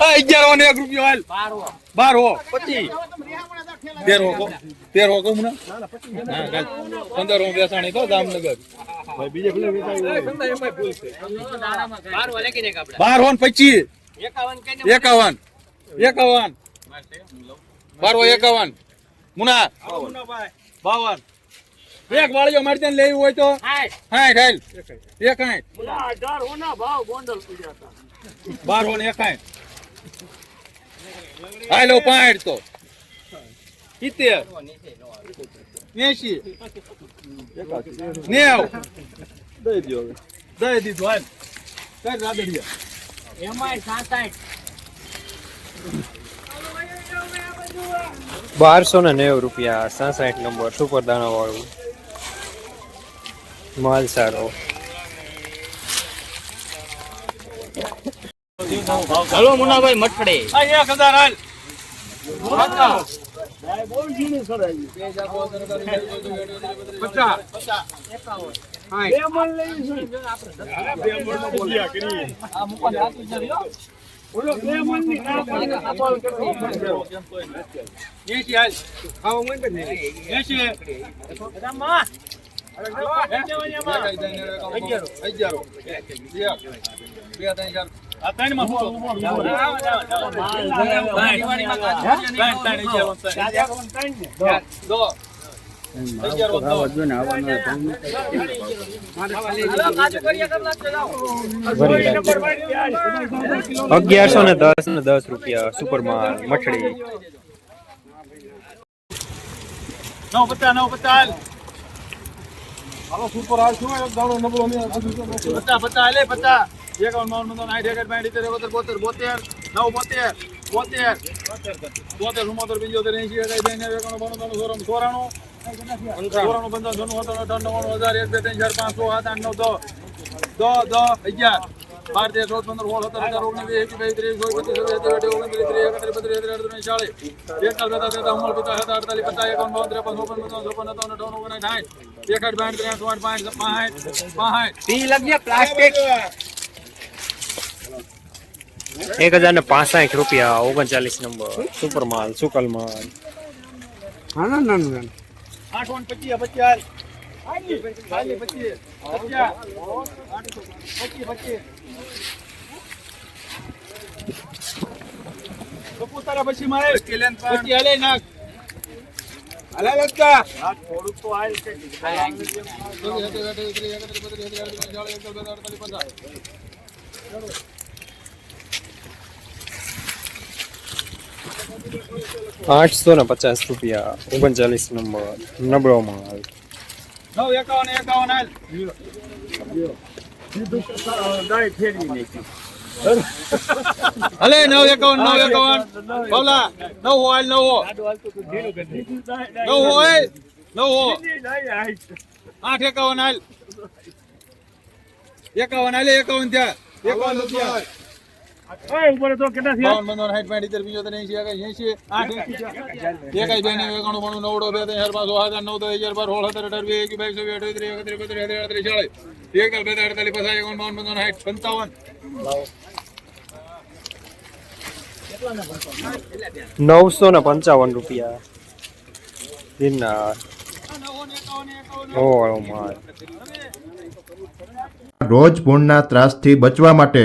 આ અગિયાર ને એક રૂપિયો હાલ. બાર હો પચીસ. તેર હો કહો. તેર હો કહું ને પંદર હો બેસાણી તો જામનગર. બાર હો પચીસ. એકાવન એકાવન. બાર હો એકાવન. મુના બાવન. એક વાળીઓ મારી લેવી હોય તો. એક હાઠ બાર ને એકાય હાલો પાંઠ તો સિત્તેર. એસી નેવ. દઈ દો દઈ દીધું, હાલ. કઈ રાદડિયા બારસો ને નેવું રૂપિયા, સાસઠ નંબર, સુપર દાણા વાળું માલ સારો. હલો મુનાભાઈ મઠડે. આ એક હજાર હાલ. અગિયારો. અગિયારો. બે ત્રણ ચાર. અગિયારસો ને દસ ને દસ રૂપિયા સુપર માલ મઠડી નવ પચાસ નવ પચાસ પચાસ પચાસ લે પચાસ એકાવન બાવન પંચાવન આઠ એક બાસઠ ઇતેર એકોતેર બોતેર બોતેર નવ બોતેર બોતેર બોતેર ચુમ્મોતેર પંચોતેર એંશી એકાઈ બે નેવું એકાણું બાણું પંદર ચોરાણું ચોરાણું ચોરાણું પંચાવન છન્નું સત્તાણું અઠાણું નવ્વાણું હજાર એક બે ત્રણ ચાર પાંચ છ સાત આઠ નવ દસ દસ દસ અગિયાર બાર તેર ચૌદ પંદર સોળ સત્તર અઢાર ઓગણીસ વીસ એકવીસ ત્રીસ ચોવીસ પચીસ છવ્વીસ સત્તાવીસ અઠ્યાવીસ ઓગણત્રીસ ત્રીસ એકત્રીસ બત્રીસ તેત્રીસ અડત્રીસ ચાલીસ એકતાલીસ બેતાલીસ તેતાલીસ ચુમ્માલીસ પિતા સત્તાવીસ અડતાલીસ પચાસ એકાવન બાવન ત્રેપન ચોપન પચાસ ચોપન સત્તાવન અઠાવન ઓગણસાઠ સાઠ એકસઠ બાસઠ ત્રેસઠ ચોસઠ પાંસઠ પાંસઠ એક હજાર ને પાસઠ રૂપિયા, ઓગણચાલીસ નંબર. સુપર માલ સુકલ માલ હા ના પચીસ પચાસ પચીસ પચીસ પચાસ પચીસ થોડુંક હાલ છે આઠસો ને પચાસ રૂપિયા ઓગણચાલીસ નંબર નબળો માલ નવ એકાવન એકાવન હલે. નવ એકાવન નવ એકાવન. બોલા નવ હોય નવ હો. નવ હોય નવ હો. આઠ એકાવન હાલ. એકાવન હાલે એકાવન ત્યાં એકાવન રૂપિયા. બાવન પંદર સાઠ પાંઠ સિત્તેર પંચોતેર એંશી એકાઈ એંશી. આઠ એંશી એકાઈ બે નેવું એકાણું બાણું નવડો બે ત્રણ બાર નવસો ને પંચાવન રૂપિયા. ગિરનાર રોજ ભૂણના ત્રાસથી બચવા માટે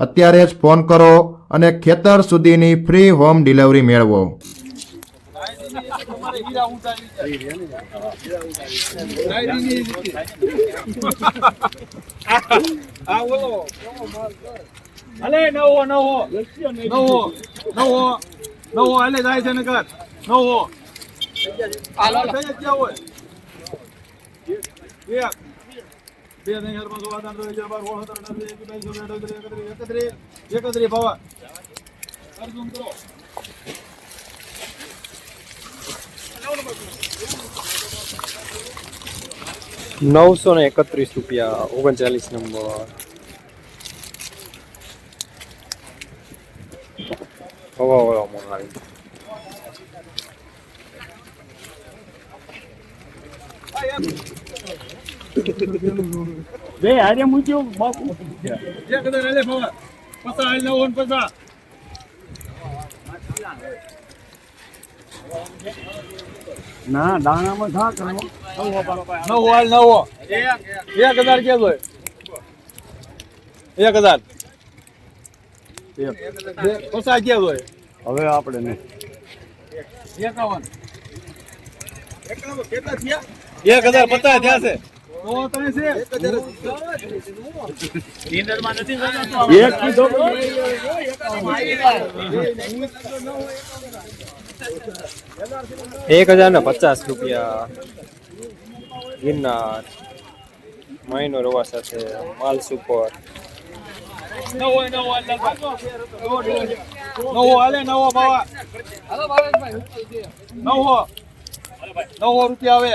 અત્યારે જ ફોન કરો અને ખેતર સુધીની ફ્રી હોમ ડિલિવરી મેળવો. હાલે નવો નવો. નવો નવો નવો અલે જાય છે નકર. નવો. હાલો થઈ જ હોય. એક બે ત્રણ ચાર પાંચ છ સાત આઠ નવ અગિયાર બાર સોળ સત્તર અઢાર વીસ એકવીસ બાવીસ ચોવીસ અઠ્યાવીસ ત્રીસ એકત્રીસ એકત્રીસ એકત્રીસ ભાવા. અર્જુન કરો. નવસો ને એકત્રીસ રૂપિયા ઓગણચાલીસ નંબર. હવા હવા બે હારે મૂક્યો બાપુ. એક હજાર હાલે ફવા પસા હાલ નવ ને પસા. ના દાણામાં થા કરો નવો હાલ નવો. એક હજાર કે જોય. એક હજાર. પસા કે જોય. હવે આપણે ને એકાવન. એક હજાર પચાસ થયા છે. એક કીધો એક હજાર ને પચાસ રૂપિયા ગિરનાર મહિનો રવા સાથે માલ સુપર. નવો નવો હાલ નવો હાલે નવો ભાવા. નવો નવો રૂપિયા આવે.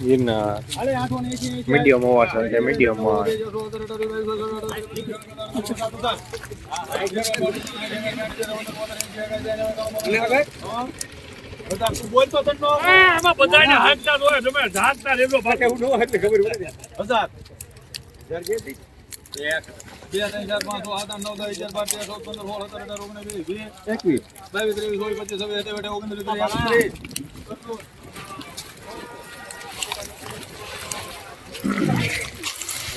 ગિરનાર મીડિયમ હોવા છે, મીડિયમ માલ બે ત્રણ ચાર પાંચ છ નવ દસ અગિયાર બાર તેર પંદર સોળ સત્તર અઠ્યાવીસ ઓગણત્રીસ ત્રીસ એકત્રીસ એક હજાર ને ત્રીસ રૂપિયા ઓગણચાલીસ નંબર શુકલ માલ નવો નવો હાલો બે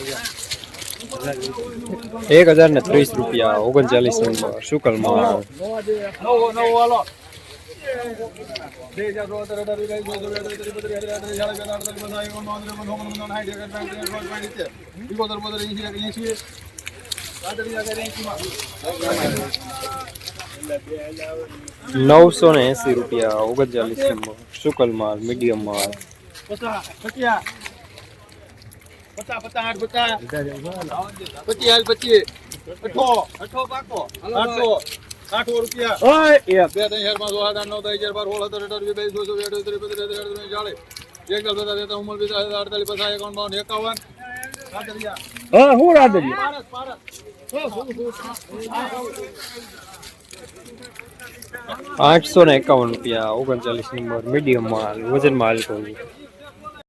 હજાર સો અઢાર અઢાર વીસ બાવીસ ચોવીસ ચોવીસ અઠ્યાવીસ ત્રીસ બત્રીસ અડત્રીસ ચાલીસ બેતાલીસ અડતાલીસ પચાસ એકાવન બાવન ત્રેપન ચોપન પંચાવન સાઠ એકસઠ સાઠ ત્રેસઠ ચોસઠ પાંચ સિત્તેર એકોતેર હજાર ને ત્રીસ રૂપિયા ઓગણચાલીસ શુકલમાં નવસો ને એસી રૂપિયા ઓગણચાલીસ શુકલ માલ મીડિયમ માલ. પચાસ પચીસ પચાસ પચાસ આઠ પચાસ. પચીસ હાલ પચીસ. અઠો. અઠો પાકો. આઠસો આઠસો રૂપિયા. બે ત્રણ ચાર પાંચ છ આઠ નવ અગિયાર બાર સોળ સત્તર અઢાર ત્રીસ ચાલીસ. એકતાલીસ પચાસ તેતાલીસ ઉમર પિસ્તાલીસ અડતાલીસ પચાસ એકાવન બાવન એકાવન. હા આઠસો ને એકાવન રૂપિયા ઓગણચાલીસ નંબર મીડિયમ માલ વજન માલ કહું